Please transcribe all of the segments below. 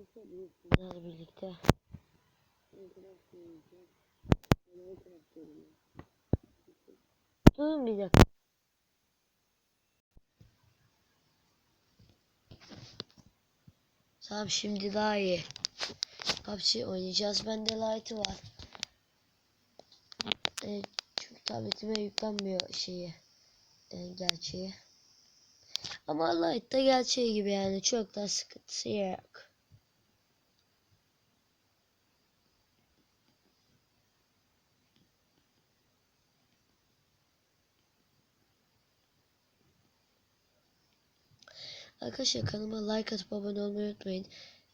Sizlerle birlikte Durun bir dakika. Tamam şimdi daha iyi. PUBG oynayacağız. Bende Lite var. E, çünkü tabletime yüklenmiyor şeyi. E, gerçeği. Ama da gerçeği gibi yani. Çok da sıkıntısı yok. Arkadaşlar kanalıma like atıp abone olmayı unutmayın.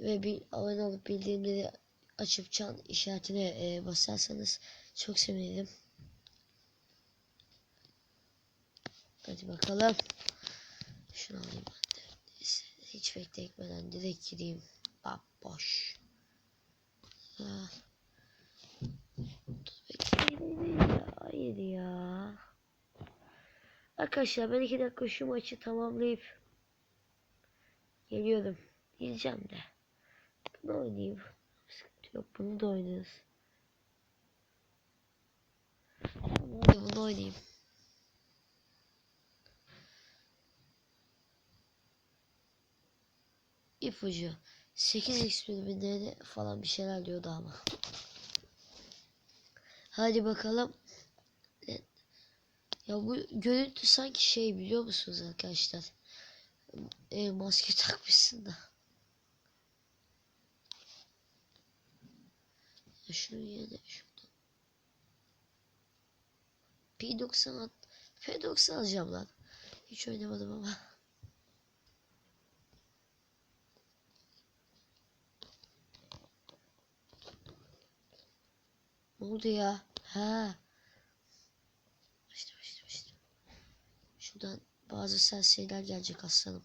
Ve bir abone olup bildirimleri açıp çan işaretine e, basarsanız çok sevinirim. Hadi bakalım. Şunu alayım hiç bekletmeden direkt gireyim. Bak boş. Bekleyin ya. Hayır ya. Arkadaşlar ben iki dakika şu maçı tamamlayıp Geliyorum. Diyeceğim de. Bunu oynayayım. Sıkıntı yok. Bunu da oynarız. Tamam bunu oynayayım. İpucu. 8x bölümünde falan bir şeyler diyordu ama. Hadi bakalım. Ya bu görüntü sanki şey biliyor musunuz arkadaşlar? E, maske takmışsın da. Ya şunu yine şuradan. P90 at. P90 alacağım lan. Hiç oynamadım ama. Ne oldu ya? Ha. İşte işte işte. Şuradan bazı sens şeyler gelecek aslanım.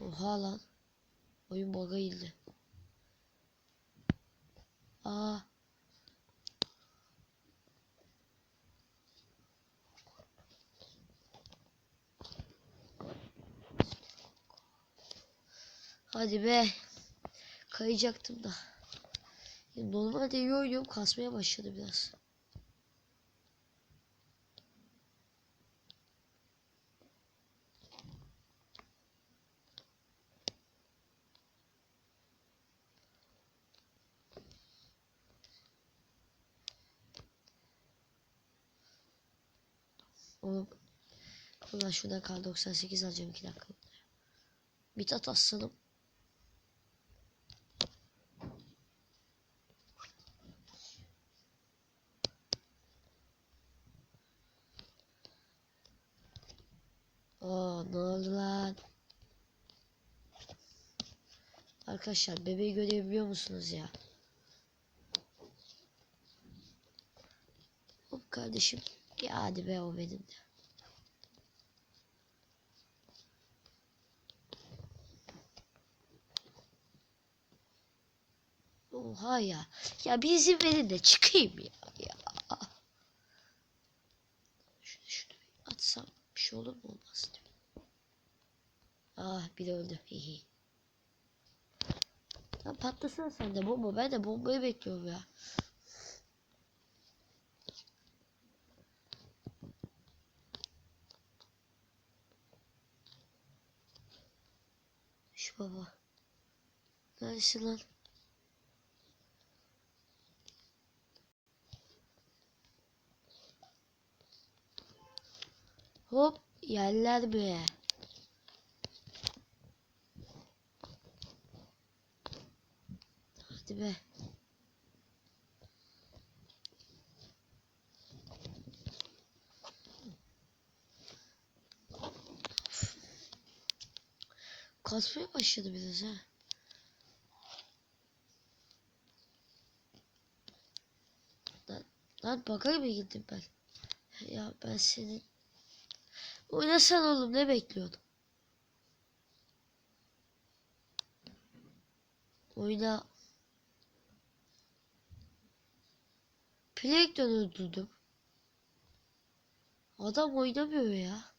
Oha lan. Oyun bug'a girdi. Aa. Hadi be. Kayacaktım da. Normalde iyi oynuyorum. Kasmaya başladı biraz. Oğlum. Ulan şuradan kar 98 alacağım 2 dakika. Mithat aslanım. Aa ne oldu lan? Arkadaşlar bebeği görebiliyor musunuz ya? Hop kardeşim. Ya hadi be o benim de. Oha ya. Ya bir izin verin de çıkayım ya. ya. Şunu şunu bir atsam bir şey olur mu olmaz diyor. Ah bir de öldü. Hihi. Lan patlasana sen de bomba. Ben de bombayı bekliyorum ya. Şu baba. Neredesin lan? Hop yerler be. Hadi be. Kasmaya başladı biraz ha. Lan, lan baka mı gittim ben? Ya ben senin... Oynasan oğlum ne bekliyordun? Oyna. Plankton öldürdüm. Adam oynamıyor ya.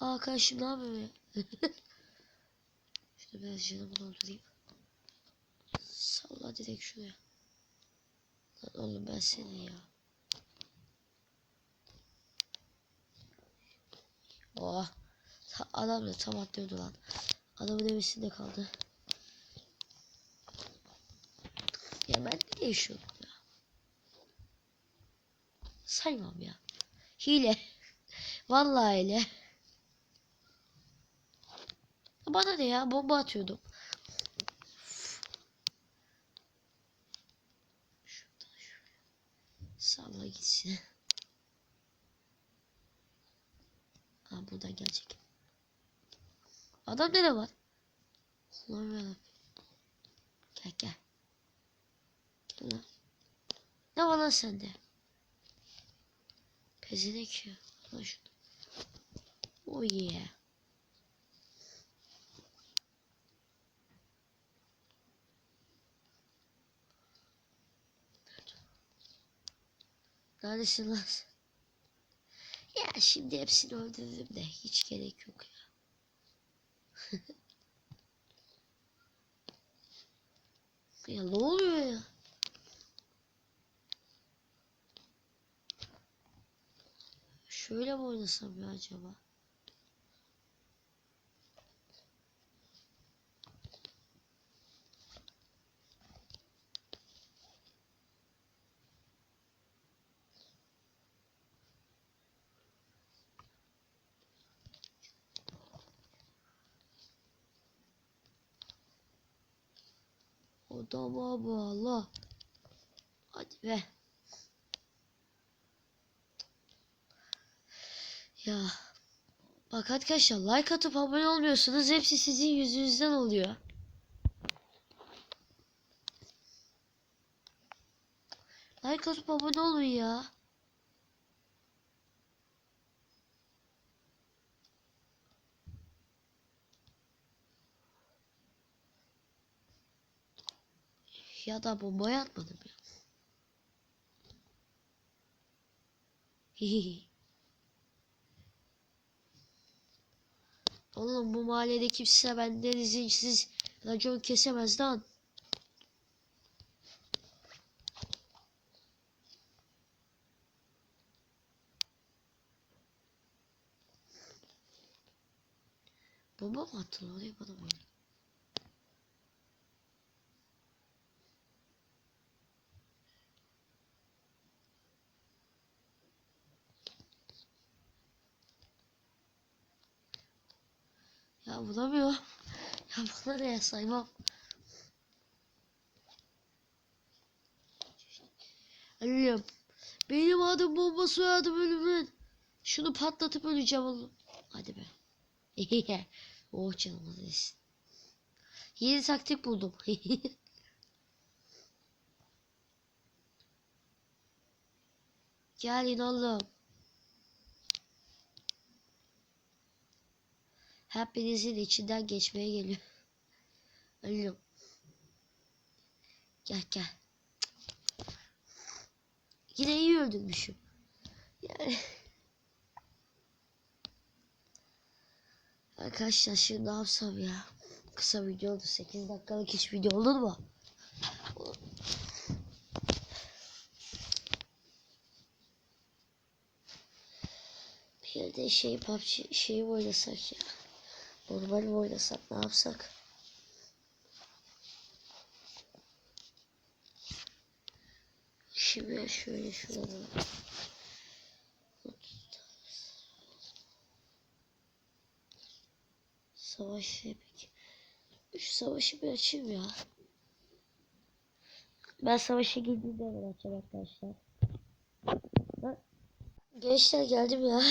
Aa kardeşim ne yapıyorsun ya? Şurada biraz canımı doldurayım. Salla direkt şuraya. Lan oğlum ben seni ya. Oh. Adam da tam atlıyordu lan. Adamın evesinde kaldı. Ya ben ne yaşıyordum ya? Saymam ya. Hile. Vallahi hile. Bana ne ya? Bomba atıyordum. Şuradan şöyle. Salla gitsin. Ha buradan gelecek. Adam ne var? Allah'ım yarabbim. Gel gel. Gel lan. Ne var lan sende? Pezenek ya. Şunu. Oh yeah. Sen? Ya şimdi hepsini öldürdüm de hiç gerek yok ya. ya ne oluyor ya? Şöyle mi oynasam ya acaba? Odama bağla. Hadi be. Ya. Bak arkadaşlar like atıp abone olmuyorsunuz. Hepsi sizin yüzünüzden oluyor. Like atıp abone olun ya. Ya da bombaya atmadım ya. Oğlum bu mahallede kimse benden izinsiz racon kesemez lan. Bomba mı attın oraya bana mı? Ya bulamıyor. Ya bunları ya saymam. Annem. Benim adım bomba soyadım ölümün. Şunu patlatıp öleceğim oğlum. Hadi be. oh canım desin. Yeni taktik buldum. Gelin oğlum. Hepinizin içinden geçmeye geliyor. Ölüyorum. Gel gel. Yine iyi öldürmüşüm. Yani. Arkadaşlar şimdi ne yapsam ya? Kısa video oldu. 8 dakikalık hiç video olur mu? Bir de şey PUBG şeyi oynasak ya? Normal mi oynasak ne yapsak? Şimdi şöyle şuradan. Savaş yapayım. Şu savaşı bir açayım ya. Ben savaşa girdiğimde açacağım arkadaşlar. Ben- Gençler geldim ya.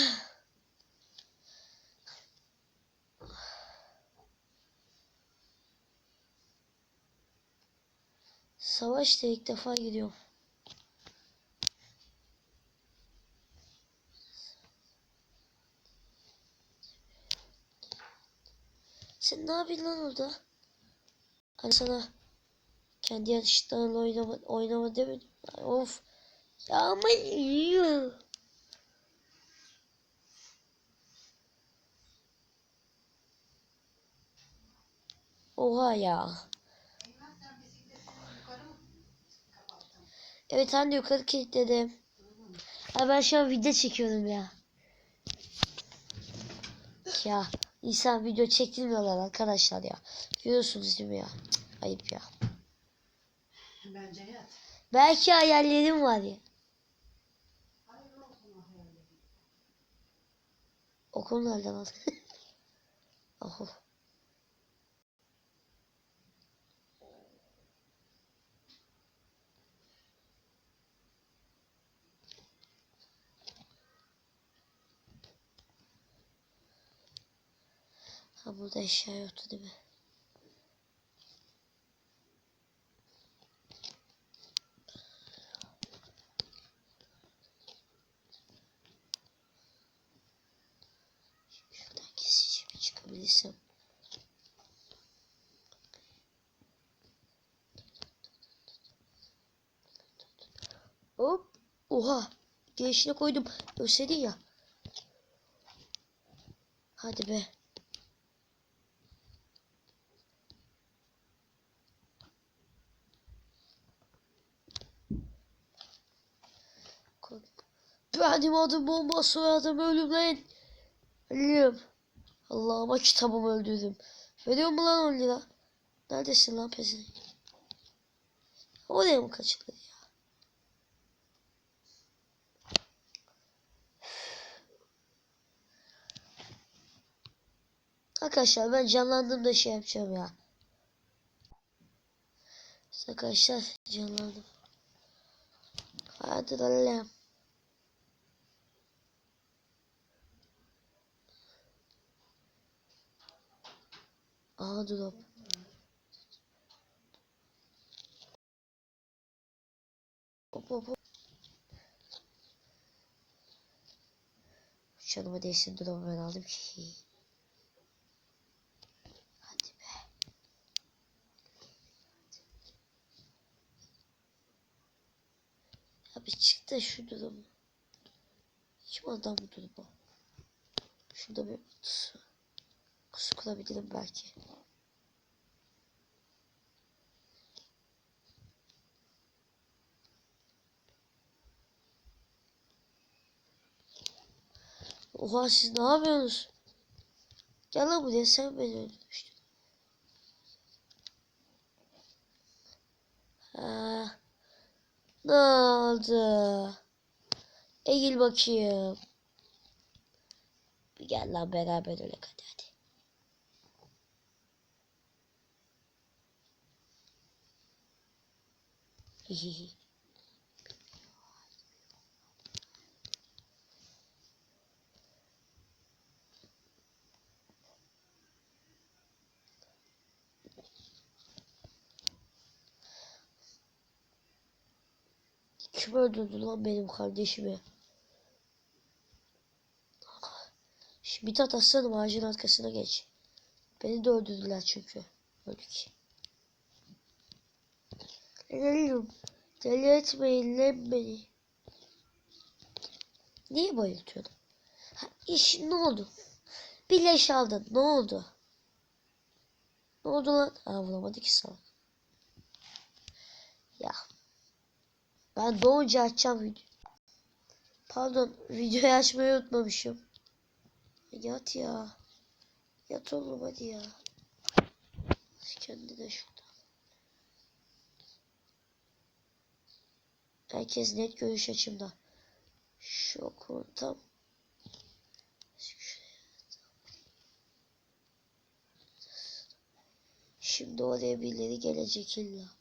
Savaş da ilk defa gidiyorum. Sen ne yapıyorsun lan orada? Hani sana kendi yarışlarla oynama, oynama demedim. Ay, of. Ya ama iyi. Oha ya. Evet anne yukarı kilitledim. Ha ben şu an video çekiyorum ya. Ya insan video çekilmiyorlar arkadaşlar ya. Görüyorsunuz değil mi ya? Cık, ayıp ya. Bence yat. Belki hayallerim var ya. Okul nerede lan? Okul. Ha burada eşya yoktu değil mi? Şuradan keseceğim çıkabilirsem. Hop. Oha. Girişine koydum. Gösterdin ya. Hadi be. Benim adım bomba soyadım ölümlen. Ölüyorum. Allah'ıma kitabımı öldürdüm. Veriyor mu lan 10 lira? Neredesin lan pesin? Oraya mı kaçıldı ya? Arkadaşlar ben canlandığımda şey yapacağım ya. Arkadaşlar canlandım. Hadi Allah'ım. Aha drop. Hop hop hop. Canıma değsin drop ben aldım ki. Hadi be. Abi çık da şu durum. Kim adam bu durumu? Şurada bir su. Kusu kurabilirim belki. Oha siz ne yapıyorsunuz? Gel lan buraya sen beni öldürmüştün. Ha. Ne oldu? Eğil bakayım. Bir gel lan beraber öyle hadi hadi. Kim öldürdü lan benim kardeşimi? Şimdi bir tat aslanım ağacın arkasına geç. Beni de öldürdüler çünkü. Öldük. Delirdim. Deli etmeyin lan beni. Niye bayıltıyordun? Ha, iş ne oldu? Bir leş aldın. Ne oldu? Ne oldu lan? Ha bulamadı ki salak. Ya. Ben doğunca açacağım video. Pardon videoyu açmayı unutmamışım. Yat ya. Yat oğlum hadi ya. Kendine şurada. Herkes net görüş açımda. Şok ortam. Şimdi oraya birileri gelecek illa.